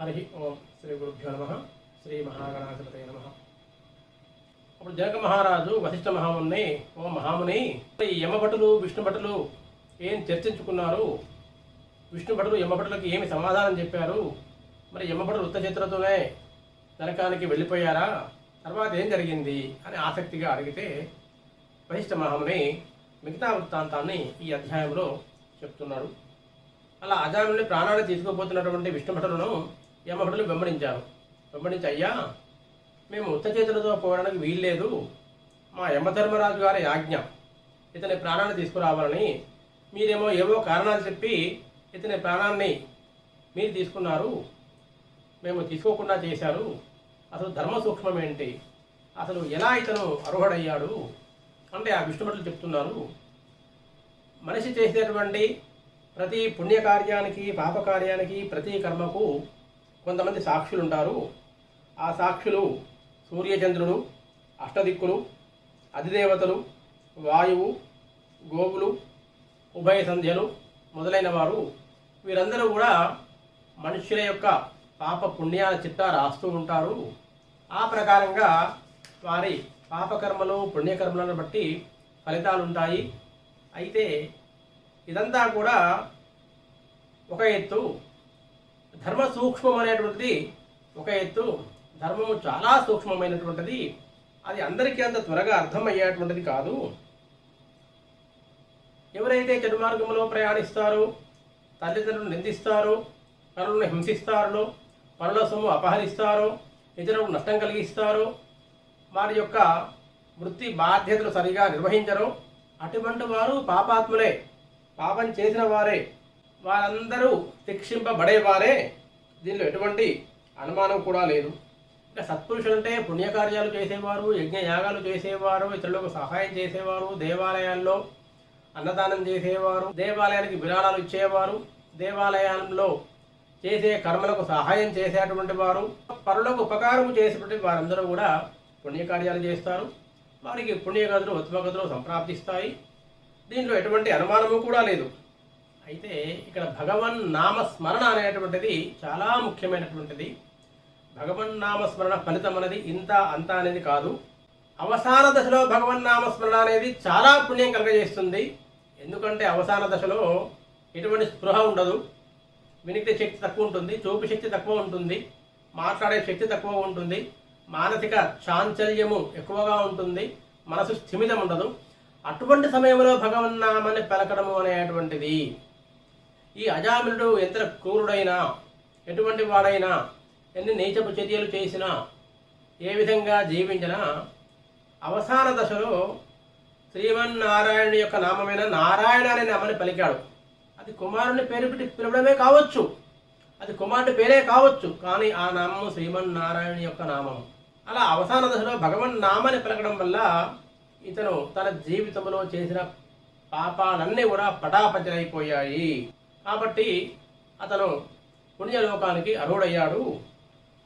హరి ఓం శ్రీ గురుభ్యో నమ. శ్రీ మహాగణాధిపతయ నమ. అప్పుడు జనక మహారాజు వశిష్ఠ మహాముని ఓ మహాముని ఈ యమభటులు విష్ణుభటులు ఏం చర్చించుకున్నారు? విష్ణుభటులు యమభటులకు ఏమి సమాధానం చెప్పారు? మరి యమభటులు ఉత్త చేతులతోనే నరకానికి వెళ్ళిపోయారా? తర్వాత ఏం జరిగింది? అని ఆసక్తిగా అడిగితే వశిష్ఠ మహాముని మిగతా వృత్తాంతాన్ని ఈ అధ్యాయంలో చెప్తున్నాడు. అలా అజామిని ప్రాణాన్ని తీసుకుపోతున్నటువంటి విష్ణుభటులను యమభటులు వెంబడించారు. వెంబడించి అయ్యా మేము ఉత్త చేతులతో పోవడానికి వీల్లేదు. మా యమధర్మరాజు గారి ఆజ్ఞ. ఇతని ప్రాణాన్ని తీసుకురావాలని మీరేమో ఏవో కారణాలు చెప్పి ఇతని ప్రాణాన్ని మీరు తీసుకున్నారు. మేము తీసుకోకుండా చేశారు. అసలు ధర్మ సూక్ష్మం ఏంటి? అసలు ఎలా ఇతను అర్హుడయ్యాడు? అంటే ఆ విష్ణుభటులు చెప్తున్నారు. మనిషి చేసేటువంటి ప్రతి పుణ్యకార్యానికి పాపకార్యానికి ప్రతి కర్మకు కొంతమంది సాక్షులు ఉంటారు. ఆ సాక్షులు సూర్యచంద్రుడు అష్టదిక్కులు అధిదేవతలు వాయువు గోవులు ఉభయ సంధ్యలు మొదలైన వారు వీరందరూ కూడా మనుష్యుల యొక్క పాప పుణ్యాల చిట్టా రాస్తూ ఉంటారు. ఆ ప్రకారంగా వారి పాపకర్మలు పుణ్యకర్మలను బట్టి ఫలితాలు ఉంటాయి అయితే ఇదంతా కూడా ఒక ఎత్తు ధర్మ సూక్ష్మం అనేటువంటిది ఒక ఎత్తు ధర్మము చాలా సూక్ష్మమైనటువంటిది అది అందరికీ అంత త్వరగా అర్థమయ్యేటువంటిది కాదు. ఎవరైతే చెడు మార్గంలో ప్రయాణిస్తారో తల్లిదండ్రులు నిందిస్తారో పనులను హింసిస్తారో పనుల సొమ్ము అపహరిస్తారో ఇతరులకు నష్టం కలిగిస్తారో వారి యొక్క వృత్తి బాధ్యతలు సరిగా నిర్వహించరు. అటువంటి వారు పాపాత్ములే. పాపం చేసిన వారే. వారందరూ శిక్షింపబడేవారే. దీనిలో ఎటువంటి అనుమానం కూడా లేదు. ఇంకా సత్పురుషులు అంటే పుణ్యకార్యాలు చేసేవారు యజ్ఞయాగాలు చేసేవారు ఇతరులకు సహాయం చేసేవారు దేవాలయాల్లో అన్నదానం చేసేవారు దేవాలయానికి విరాళాలు ఇచ్చేవారు దేవాలయంలో చేసే కర్మలకు సహాయం చేసేటువంటి వారు పరులకు ఉపకారం చేసేటువంటి వారందరూ కూడా పుణ్యకార్యాలు చేస్తారు. వారికి పుణ్యగతులు ఉత్మగతులు సంప్రాప్తిస్తాయి. దీంట్లో ఎటువంటి అనుమానము కూడా లేదు. అయితే ఇక్కడ భగవన్ నామ స్మరణ అనేటువంటిది చాలా ముఖ్యమైనటువంటిది. భగవన్ నామస్మరణ ఫలితం అనేది ఇంత అంత అనేది కాదు. అవసాన దశలో భగవన్ నామ స్మరణ అనేది చాలా పుణ్యం కలగజేస్తుంది. ఎందుకంటే అవసాన దశలో ఎటువంటి స్పృహ ఉండదు. వినికిడి శక్తి తక్కువ ఉంటుంది చూపు శక్తి తక్కువ ఉంటుంది మాట్లాడే శక్తి తక్కువ ఉంటుంది మానసిక చాంచల్యము ఎక్కువగా ఉంటుంది మనసు స్థిమితం ఉండదు. అటువంటి సమయంలో భగవన్నామని పలకడము అనేటువంటిది. ఈ అజామినుడు ఎంత క్రూరుడైనా ఎటువంటి వాడైనా ఎన్ని నీచపు చర్యలు చేసినా ఏ విధంగా జీవించినా అవసాన దశలో శ్రీమన్నారాయణుడి యొక్క నామమైన నారాయణ అనే నామని పలికాడు. అది కుమారుని పేరు పెట్టి పిలవడమే కావచ్చు. అది కుమారుడి పేరే కావచ్చు కానీ ఆ నామము శ్రీమన్నారాయణ యొక్క నామము. అలా అవసాన దశలో భగవన్ నామని పలకడం వల్ల ఇతను తన జీవితంలో చేసిన పాపాలన్నీ కూడా పటాపచలైపోయాయి. కాబట్టి అతను పుణ్యలోకానికి అర్హుడయ్యాడు.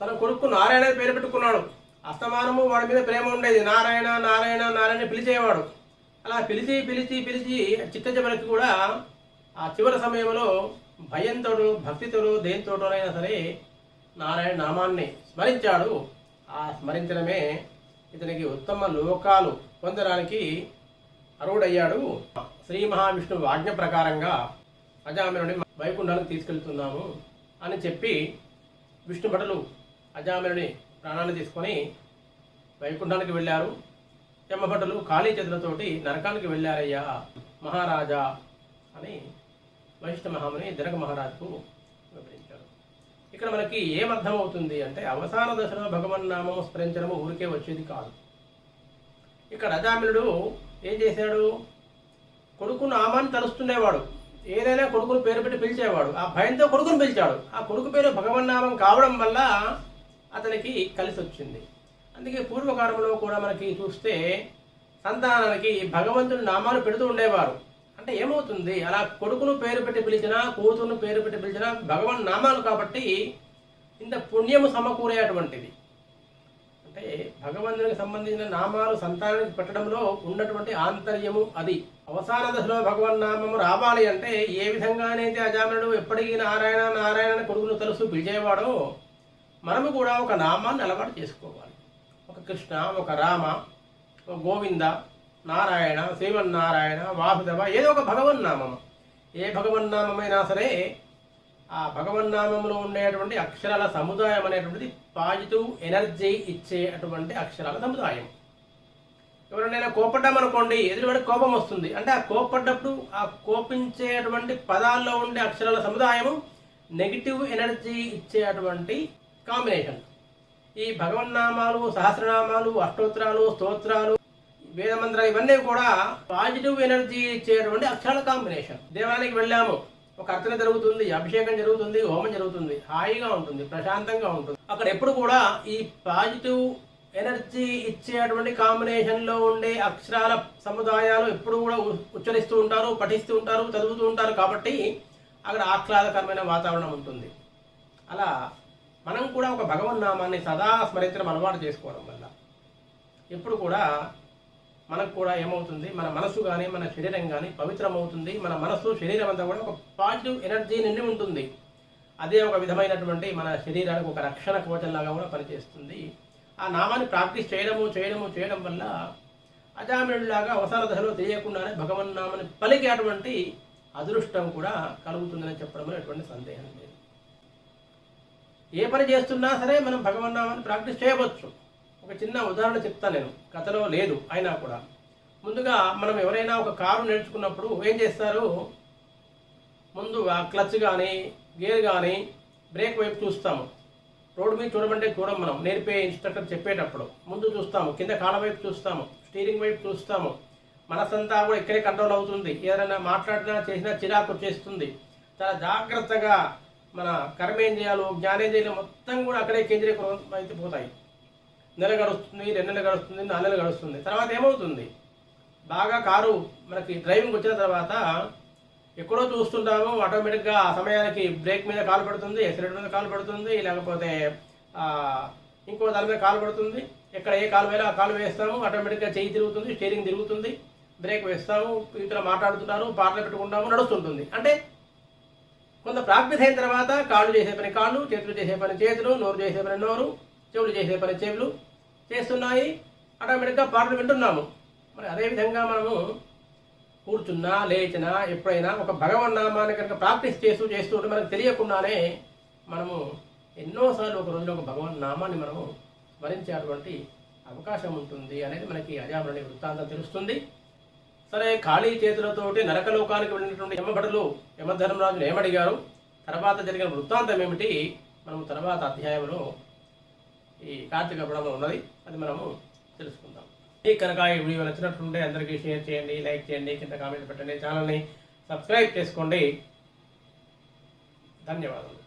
తన కొడుకు నారాయణ అని పేరు పెట్టుకున్నాడు. అస్తమానము వాడి మీద ప్రేమ ఉండేది. నారాయణ నారాయణ నారాయణ పిలిచేవాడు. అలా పిలిచి పిలిచి పిలిచి చిట్ట చివరికి కూడా ఆ చివరి సమయంలో భయంతోడు భక్తితోడు దేనితోటోనైనా సరే నారాయణ నామాన్ని స్మరించాడు. ఆ స్మరించడమే ఇతనికి ఉత్తమ లోకాలు పొందడానికి అర్హుడయ్యాడు. శ్రీ మహావిష్ణువు ఆజ్ఞ ప్రకారంగా అజామినుని వైకుంఠానికి తీసుకెళ్తున్నాము అని చెప్పి విష్ణు భటులు అజామినుని ప్రాణాన్ని తీసుకొని వైకుంఠానికి వెళ్ళారు. యమభటులు ఖాళీ చేతులతోటి నరకానికి వెళ్ళారయ్యా మహారాజా అని వశిష్ఠ మహాముని జనక మహారాజుకు వివరించారు. ఇక్కడ మనకి ఏమర్థమవుతుంది అంటే అవసాన దశలో భగవన్నామం స్మరించడం ఊరికే వచ్చేది కాదు. ఇక్కడ అజామినుడు ఏం చేశాడు? కొడుకు నామాన్ని తలుస్తుండేవాడు. ఏదైనా కొడుకును పేరు పెట్టి పిలిచేవాడు. ఆ భయంతో కొడుకును పిలిచాడు. ఆ కొడుకు పేరు భగవన్నామం కావడం వల్ల అతనికి కలిసి వచ్చింది. అందుకే పూర్వకాలంలో కూడా మనకి చూస్తే సంతానానికి భగవంతుని నామాలు పెడుతూ ఉండేవారు. అంటే ఏమవుతుంది? అలా కొడుకును పేరు పెట్టి పిలిచినా కూతురును పేరు పెట్టి పిలిచినా భగవన్ నామాలు కాబట్టి ఇంత పుణ్యము సమకూరేటువంటిది. అంటే భగవంతునికి సంబంధించిన నామాలు సంతానానికి పెట్టడంలో ఉన్నటువంటి ఆంతర్యము అది. అవసాన దశలో భగవన్నామము రావాలి అంటే ఏ విధంగానైతే అజామనుడు ఎప్పటికీ నారాయణ నారాయణ కొడుకును తెలుసు పిలిచేవాడో మనము కూడా ఒక నామాన్ని అలవాటు చేసుకోవాలి. ఒక కృష్ణ ఒక రామ ఒక గోవింద నారాయణ శ్రీమన్నారాయణ వాసుదేవ ఏదో ఒక భగవన్నామము ఏ భగవన్నామమైనా సరే ఆ భగవన్నామంలో ఉండేటువంటి అక్షరాల సముదాయం అనేటువంటిది పాజిటివ్ ఎనర్జీ ఇచ్చే అటువంటి అక్షరాల సముదాయం. ఎవరైనా కోపడ్డామనుకోండి ఎదురువాడికి కోపం వస్తుంది. అంటే ఆ కోపడ్డప్పుడు ఆ కోపించేటువంటి పదాల్లో ఉండే అక్షరాల సముదాయము నెగిటివ్ ఎనర్జీ ఇచ్చేటువంటి కాంబినేషన్ ఈ భగవన్నామాలు సహస్రనామాలు అష్టోత్తరాలు స్తోత్రాలు వేదమంత్రాలు ఇవన్నీ కూడా పాజిటివ్ ఎనర్జీ ఇచ్చేటువంటి అక్షరాల కాంబినేషన్ దేవాలయానికి వెళ్ళాము. ఒక అర్చన జరుగుతుంది అభిషేకం జరుగుతుంది హోమం జరుగుతుంది. హాయిగా ఉంటుంది ప్రశాంతంగా ఉంటుంది. అక్కడ ఎప్పుడు కూడా ఈ పాజిటివ్ ఎనర్జీ ఇచ్చేటువంటి కాంబినేషన్లో ఉండే అక్షరాల సముదాయాలు ఎప్పుడు కూడా ఉచ్చరిస్తూ ఉంటారు పఠిస్తూ ఉంటారు చదువుతూ ఉంటారు కాబట్టి అక్కడ ఆహ్లాదకరమైన వాతావరణం ఉంటుంది. అలా మనం కూడా ఒక భగవన్నామాన్ని సదా స్మరించడం అలవాటు చేసుకోవడం వల్ల ఎప్పుడు కూడా మనకు కూడా ఏమవుతుంది? మన మనసు కానీ మన శరీరం కానీ పవిత్రమవుతుంది. మన మనసు శరీరం అంతా కూడా ఒక పాజిటివ్ ఎనర్జీ నిండి ఉంటుంది. అదే ఒక విధమైనటువంటి మన శరీరానికి ఒక రక్షణ కోచంలాగా కూడా పనిచేస్తుంది. ఆ నామాన్ని ప్రాక్టీస్ చేయడము చేయడము చేయడం వల్ల అజామినుడిలాగా అవసర దశలో తెలియకుండానే భగవన్నామని పలికేటువంటి అదృష్టం కూడా కలుగుతుందని చెప్పడంలో ఎటువంటి సందేహం లేదు. ఏ పని చేస్తున్నా సరే మనం భగవన్నామాన్ని ప్రాక్టీస్ చేయవచ్చు. ఒక చిన్న ఉదాహరణ చెప్తాను నేను. కథలో లేదు అయినా కూడా. ముందుగా మనం ఎవరైనా ఒక కారు నేర్చుకున్నప్పుడు ఏం చేస్తారు? ముందు క్లచ్ కానీ గేర్ కానీ బ్రేక్ వైపు చూస్తాము. రోడ్డు మీద చూడమంటే చూడం మనం. నేర్పే ఇన్స్ట్రక్టర్ చెప్పేటప్పుడు. ముందు చూస్తాము. కింద కాళ్ళ వైపు చూస్తాము. స్టీరింగ్ వైపు చూస్తాము. మనసంతా కూడా ఇక్కడే కంట్రోల్ అవుతుంది. ఏదైనా మాట్లాడినా చేసినా చిరాకు వచ్చేస్తుంది. చాలా జాగ్రత్తగా మన కర్మేంద్రియాలు జ్ఞానేంద్రియాలు మొత్తం కూడా అక్కడే కేంద్రీకృతం అయితే పోతాయి. నెల గడుస్తుంది రెండు నెలలు గడుస్తుంది నాలుగు నెలలు గడుస్తుంది. తర్వాత ఏమవుతుంది? బాగా కారు మనకి డ్రైవింగ్ వచ్చిన తర్వాత ఎక్కడో చూస్తుంటాము ఆటోమేటిక్గా ఆ సమయానికి బ్రేక్ మీద కాలు పడుతుంది ఎక్సిలేటర్ మీద కాలు పడుతుంది లేకపోతే ఇంకో దాని మీద కాలు పడుతుంది. ఎక్కడ ఏ కాలు వేయాలో ఆ కాలు వేస్తాము ఆటోమేటిక్గా చేయి తిరుగుతుంది స్టీరింగ్ తిరుగుతుంది బ్రేక్ వేస్తాము ఇతర మాట్లాడుతున్నారు పాటలు పెట్టుకుంటాము నడుస్తుంటుంది. అంటే కొంత ప్రాక్టీస్ అయిన తర్వాత కాళ్ళు చేసే పని కాళ్ళు చేతులు చేసే పని చేతులు నోరు చేసే పని నోరు చెవులు చేసే పని చెవులు చేస్తున్నాయి. ఆటోమేటిక్గా పాటలు వింటున్నాము. మరి అదేవిధంగా మనము కూర్చున్నా లేచినా ఎప్పుడైనా ఒక భగవన్ నామాన్ని కనుక ప్రాక్టీస్ చేస్తూ చేస్తూ ఉంటే మనకు తెలియకుండానే మనము ఎన్నోసార్లు ఒక రోజులో ఒక భగవన్ నామాన్ని మనము స్మరించేటువంటి అవకాశం ఉంటుంది అనేది మనకి అజామరణి వృత్తాంతం తెలుస్తుంది. సరే ఖాళీ చేతులతోటి నరకలోకానికి వెళ్ళినటువంటి యమభటులు యమధర్మరాజులు ఏమడిగారు? తర్వాత జరిగిన వృత్తాంతం ఏమిటి? మనం తర్వాత అధ్యాయంలో ఈ కార్తీక పురాణంలో ఉన్నది. అది మనము తెలుసుకుందాం. కనుక ఈ వీడియో నచ్చినట్లుంటే అందరికీ షేర్ చేయండి లైక్ చేయండి కింద కామెంట్ పెట్టండి. ఛానల్ని సబ్స్క్రైబ్ చేసుకోండి. ధన్యవాదాలు